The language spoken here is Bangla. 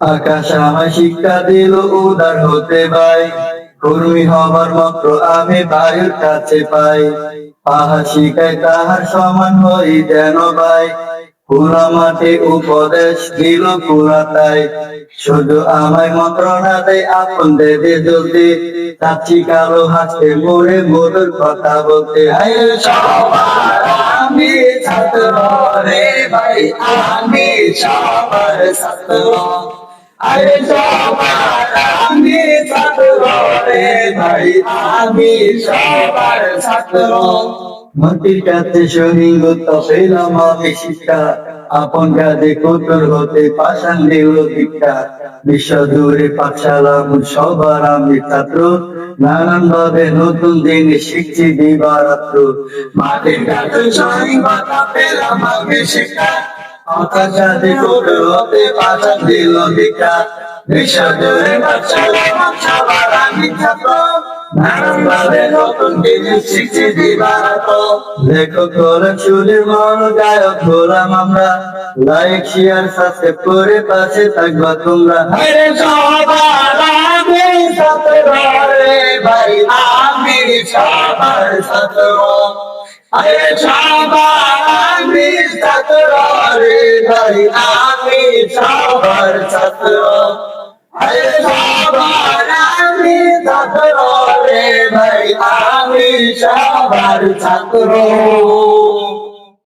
আকাশ আমায় শিক্ষা দিল, উদার হতে ভাই কর্মী হবার মাত্র আমি বায়ুর কাছে পাই। পাহা শিখায় তাহার সমান হই যেন ভাই পুরা মাঠে উপদেশ দিল পুরা তাই। শুধু আমায় মন্ত্রণা দেয় আপন দেবে চাচ্ছি কালো হাসতে মোড়ে মধুর কথা বলতে। হাই আমি ছাত্র রে ভাই, আমি সবার ছাত্র। আরে সবার আমি ছাত্র রে ভাই আমি সবার ছাত্র। কাছে সহিংতা পেলাম আমি শিক্ষা আপন কাজে কঠোর হতে পাশান দিল দীক্ষা বিশ্ব দূরে পাঠশালা সবার আমি ছাত্র। নানান ভাবে নতুন জিনিস শিখছি দিবারাত্র। মাটির কাছে সহিংতা পেলাম আমি শিক্ষা কাজে কঠোর হতে পাশান দিল দীক্ষা বিশ্ব দূরে সবার আমি ছাত্র নানান নতুন জিনিস শিখছি দিবারাত্র লেখক হলেন সুরের মন, গায়ক হলাম আমরা। লাইক, শেয়ার, সাবস্ক্রাইব করে পাশে থাকবা তোমরা। আমি সবার ছাত্র আরে সবার আমি সবার ছাত্র। আরে সবার আমি ছাত্র রে ভাই আমি সবার ছাত্র।